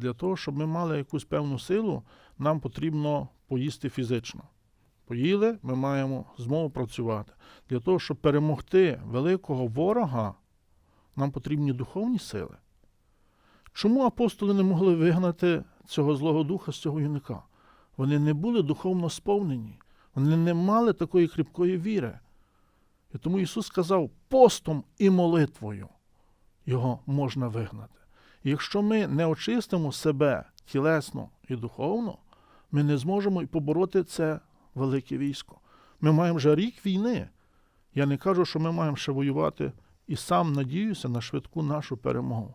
Для того, щоб ми мали якусь певну силу, нам потрібно поїсти фізично. Поїли, ми маємо змогу працювати. Для того, щоб перемогти великого ворога, нам потрібні духовні сили. Чому апостоли не могли вигнати цього злого духа з цього юнака? Вони не були духовно сповнені, вони не мали такої кріпкої віри. І тому Ісус сказав, постом і молитвою його можна вигнати. Якщо ми не очистимо себе тілесно і духовно, ми не зможемо і побороти це велике військо. Ми маємо вже рік війни. Я не кажу, що ми маємо ще воювати і сам надіюся на швидку нашу перемогу.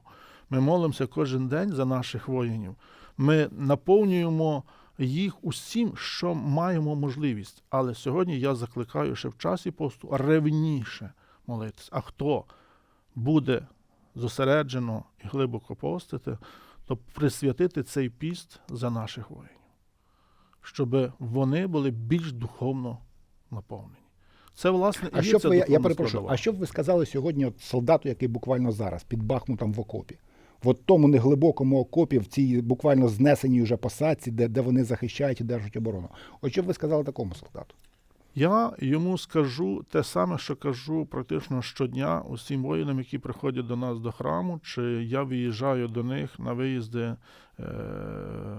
Ми молимося кожен день за наших воїнів. Ми наповнюємо їх усім, що маємо можливість. Але сьогодні я закликаю ще в часі посту ревніше молитися. А хто буде зосереджено і глибоко постити, то присвятити цей піст за наших воїнів, щоб вони були більш духовно наповнені. Це, власне, і А що ця я перепрошую, а що б ви сказали сьогодні от солдату, який буквально зараз під Бахмутом в окопі? В от тому неглибокому окопі, в цій буквально знесеній вже посадці, де, де вони захищають і держать оборону. От що б ви сказали такому солдату? Я йому скажу те саме, що кажу практично щодня усім воїнам, які приходять до нас до храму, чи я виїжджаю до них на виїзди е,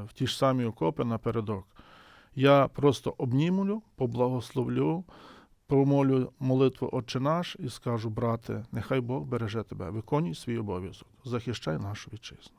в ті ж самі окопи напередок. Я просто обнімлю, поблагословлю, промолю молитву Отче наш і скажу, брате, нехай Бог береже тебе, виконуй свій обов'язок, захищай нашу вітчизну.